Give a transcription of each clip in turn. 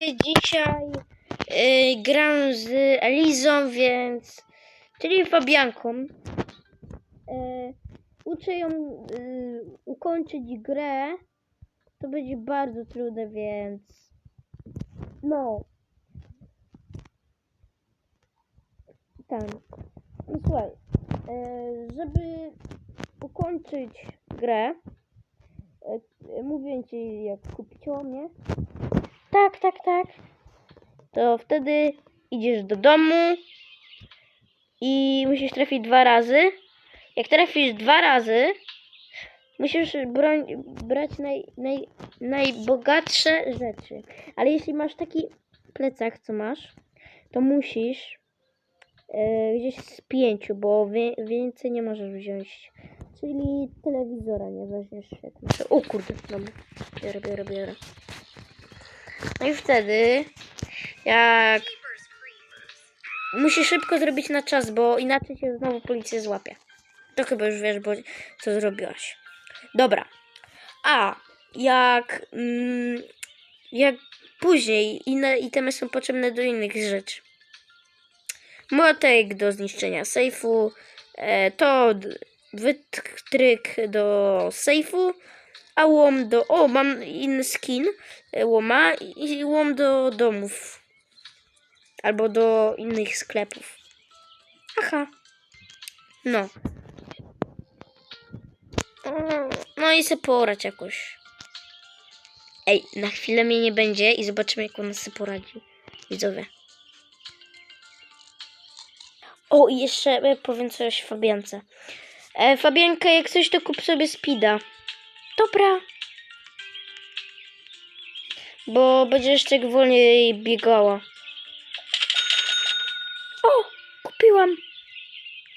Dzisiaj y, gram z Elizą, więc. czyli Fabianką. Y, uczę ją y, ukończyć grę. To będzie bardzo trudne, więc. No. Tak. No słuchaj. y, żeby ukończyć grę. y, mówię ci, jak kupić ją, nie? Tak, tak, tak. To wtedy idziesz do domu i musisz trafić dwa razy. Jak trafisz dwa razy, musisz broń, brać naj, naj, najbogatsze rzeczy. Ale jeśli masz taki plecak, co masz, to musisz e, gdzieś z pięciu, bo wie, więcej nie możesz wziąć. Czyli telewizora nie weźmiesz. O kurde, dobra. Biorę, biorę, biorę. No i wtedy, jak musisz szybko zrobić na czas, bo inaczej cię znowu policja złapie. To chyba już wiesz, bo co zrobiłaś. Dobra. A jak mm, jak później inne itemy są potrzebne do innych rzeczy. Młotek do zniszczenia sejfu, e, to wytryk do sejfu, a łom do... O, mam inny skin e, łoma i łom do domów. Albo do innych sklepów. Aha. No. No i se porać jakoś. Ej, na chwilę mnie nie będzie i zobaczymy jak ona sobie poradzi. Widzowie. O, i jeszcze e, powiem coś Fabiance. E, Fabianka, jak coś to kup sobie speeda. Dobra. Bo będziesz tak wolniej biegała. O! Kupiłam!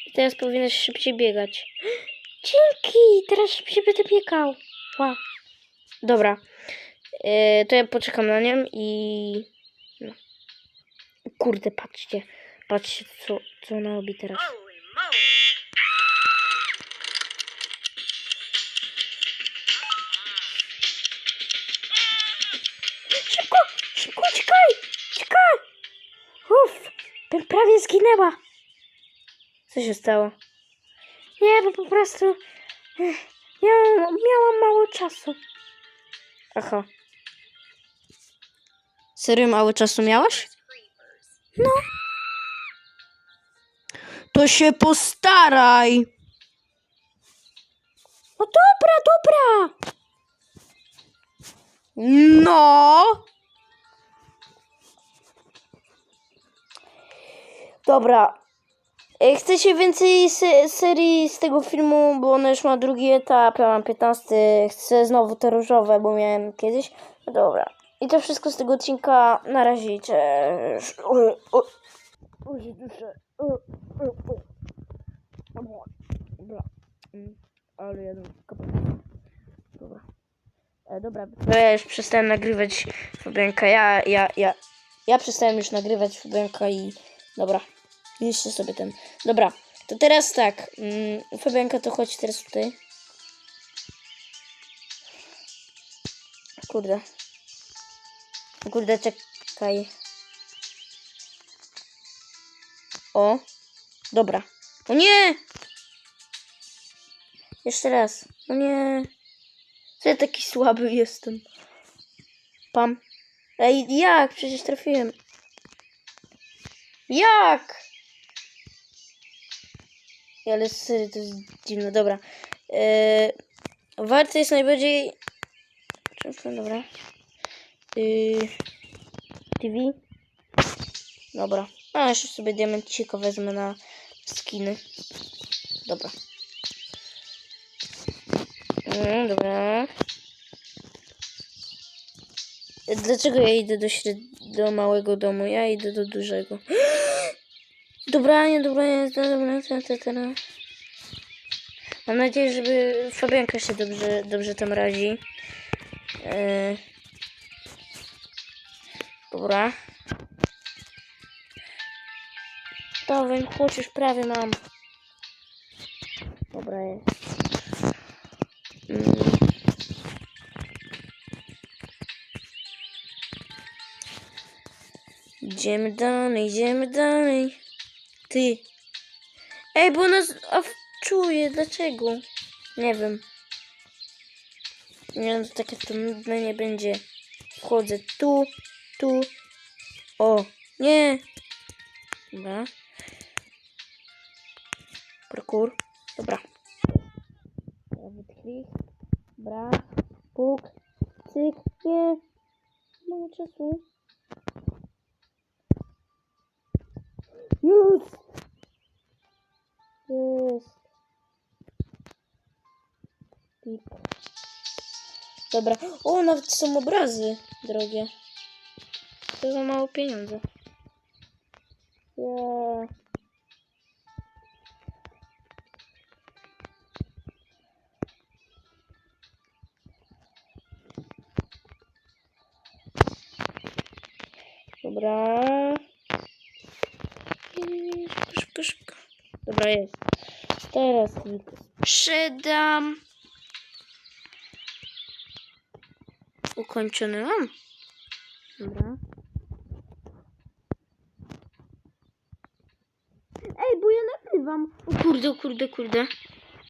I teraz powinnaś szybciej biegać. Dzięki! Teraz szybciej będę biegał. Wow. Dobra. E, to ja poczekam na nią i... No. Kurde, patrzcie. Patrzcie, co, co ona robi teraz. Prawie zginęła. Co się stało? Nie, bo po prostu eh, miałam, miałam mało czasu. Aha. Serio mało czasu miałaś? No. To się postaraj. No dobra, dobra. No. Dobra. E, Chcecie więcej se serii z tego filmu, bo ona już ma drugi etap, ja mam 15. Chcę znowu te różowe, bo miałem kiedyś. No dobra. I to wszystko z tego odcinka. Na razie. Cześć. Dobra. Ale jadę Dobra. E, dobra. Ja już przestałem nagrywać Fabianka. Ja, ja, ja. Ja przestałem już nagrywać Fabianka i... Dobra. Jeszcze sobie ten. Dobra. To teraz tak. Mm, Fabianka, to chodź teraz tutaj. Kurde. Kurde, czekaj. O. Dobra. O nie! Jeszcze raz. O nie. Co ja taki słaby jestem? Pam. Ej, jak? Przecież trafiłem. Jak? Ale serio, to jest dziwne. Dobra. Warte jest najbardziej... Dobra. Yy, TV. Dobra. A, jeszcze sobie diamencika wezmę na skiny. Dobra. Mm, dobra. Dlaczego ja idę do, śred... do małego domu? Ja idę do dużego. Dobra, nie, dobra, nie, dobra, dobra, dobra. Mam nadzieję, żeby Fabianka się dobrze, dobrze tam radzi. Eee, dobra. Dawaj, chodź, już prawie mam. Dobra jest. Mm. Idziemy dalej, idziemy dalej. Ty. Ej, bo nas czuje. Dlaczego? Nie wiem. Nie wiem, to takie to nudne nie będzie. Wchodzę tu, tu. O, nie. Dobra. Parkour. Dobra. Prawy klik. Dobra. Puk. Cyk. Nie. Mało czasu. Pik. Dobra. O, nawet są obrazy drogie. To za mało pieniądze. Ja. Dobra. Szybko, szybko. Dobra, jest. Teraz sprzedam. Ukończony mam. Dobra. Ej, bo ja nagrywam. O kurde, o kurde, kurde.